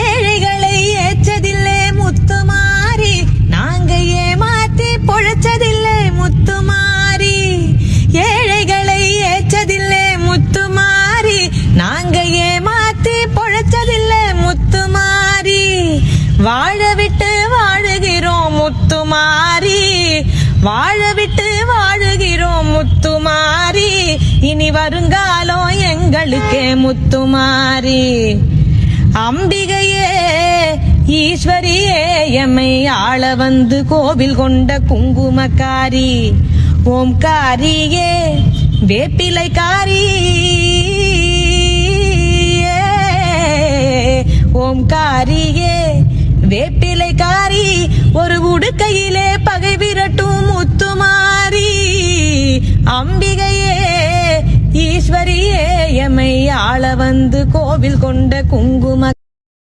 ஏழைகளை ஏற்றதில்லை முத்துமாரி நாங்க ஏமாத்தி பொழைச்சதில்லை முத்துமாரி ஏழைகளை ஏற்றதில்லை முத்துமாரி நாங்க ஏமாத்தி பொழைச்சதில்லை முத்துமாரி வாழ விட்டு வாழுகிறோம் முத்துமாரி வாழ விட்டு வாழுகிறோம் முத்துமாரி இனி வருங்காலம் எங்களுக்கே முத்துமாரி அம்பிகையே ஈஸ்வரியே எம்மை ஆள வந்து கோவில் கொண்ட குங்குமக்காரி. ஓம்காரியே வேப்பிலைக்காரி. ஓம்காரியே வேப்பிலைக்காரி. ஒரு உடுக்கையிலே பகை விரட்டும் இளமை ஆள வந்து கோவில் கொண்ட குங்கும